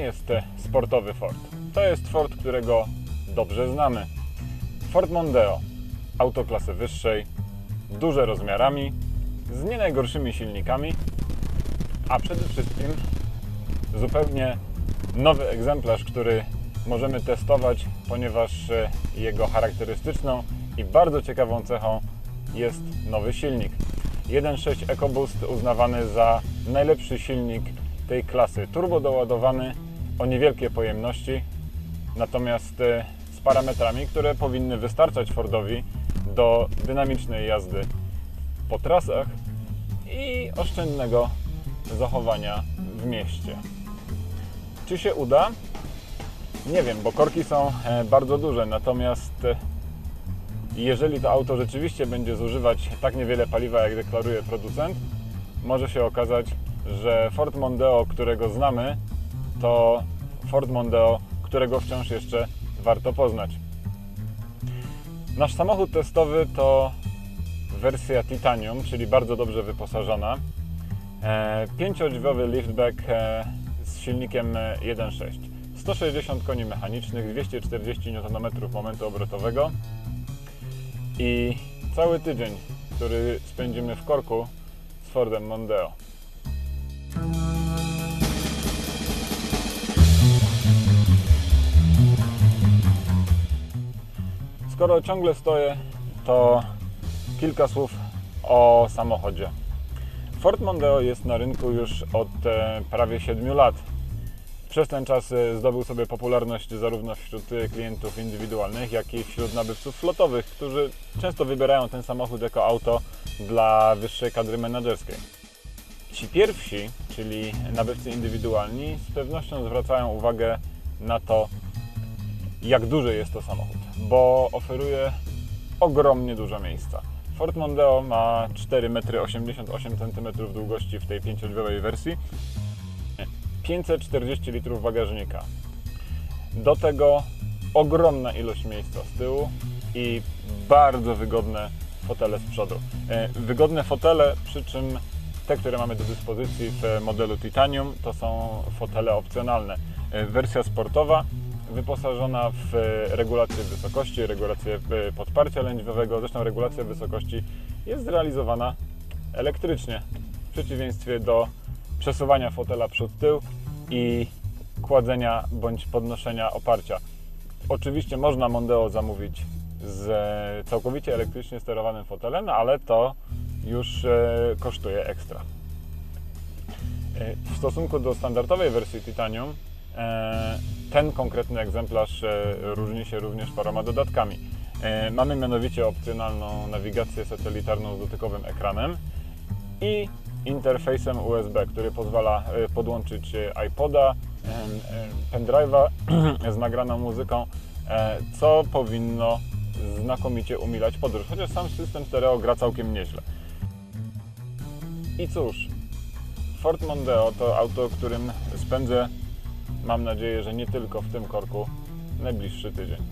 jest sportowy Ford. To jest Ford, którego dobrze znamy. Ford Mondeo, auto klasy wyższej, duże rozmiarami, z nie najgorszymi silnikami, a przede wszystkim zupełnie nowy egzemplarz, który możemy testować, ponieważ e, jego charakterystyczną i bardzo ciekawą cechą jest nowy silnik. 1.6 EcoBoost uznawany za najlepszy silnik tej klasy. Turbo doładowany o niewielkie pojemności, natomiast e, z parametrami, które powinny wystarczać Fordowi do dynamicznej jazdy po trasach i oszczędnego zachowania w mieście. Czy się uda? Nie wiem, bo korki są e, bardzo duże, natomiast e, jeżeli to auto rzeczywiście będzie zużywać tak niewiele paliwa, jak deklaruje producent, może się okazać, że Ford Mondeo, którego znamy, to Ford Mondeo, którego wciąż jeszcze warto poznać. Nasz samochód testowy to wersja Titanium, czyli bardzo dobrze wyposażona. E, Pięciodźwiowy liftback e, z silnikiem e, 1.6. 160 koni mechanicznych, 240 Nm momentu obrotowego i cały tydzień, który spędzimy w korku z Fordem Mondeo. Skoro ciągle stoję, to kilka słów o samochodzie. Ford Mondeo jest na rynku już od e, prawie 7 lat. Przez ten czas e, zdobył sobie popularność zarówno wśród e, klientów indywidualnych, jak i wśród nabywców flotowych, którzy często wybierają ten samochód jako auto dla wyższej kadry menedżerskiej. Ci pierwsi, czyli nabywcy indywidualni, z pewnością zwracają uwagę na to, jak duży jest to samochód, bo oferuje ogromnie dużo miejsca. Ford Mondeo ma 4,88 m długości w tej pięciodźwiowej wersji, 540 litrów bagażnika. Do tego ogromna ilość miejsca z tyłu i bardzo wygodne fotele z przodu. E, Wygodne fotele, przy czym te, które mamy do dyspozycji w modelu Titanium, to są fotele opcjonalne. E, Wersja sportowa wyposażona w regulację wysokości, regulację e, podparcia lędźwiowego. Zresztą regulacja wysokości jest zrealizowana elektrycznie, w przeciwieństwie do przesuwania fotela przód-tył i kładzenia bądź podnoszenia oparcia. Oczywiście można Mondeo zamówić z e, całkowicie elektrycznie sterowanym fotelem, ale to już e, kosztuje ekstra. E, W stosunku do standardowej wersji Titanium, e, ten konkretny egzemplarz e, różni się również paroma dodatkami. E, Mamy mianowicie opcjonalną nawigację satelitarną z dotykowym ekranem i interfejsem USB, który pozwala e, podłączyć iPoda, pendrive'a z nagraną muzyką, co powinno znakomicie umilać podróż, chociaż sam system stereo gra całkiem nieźle. I cóż, Ford Mondeo to auto, którym spędzę, mam nadzieję, że nie tylko w tym korku, najbliższy tydzień.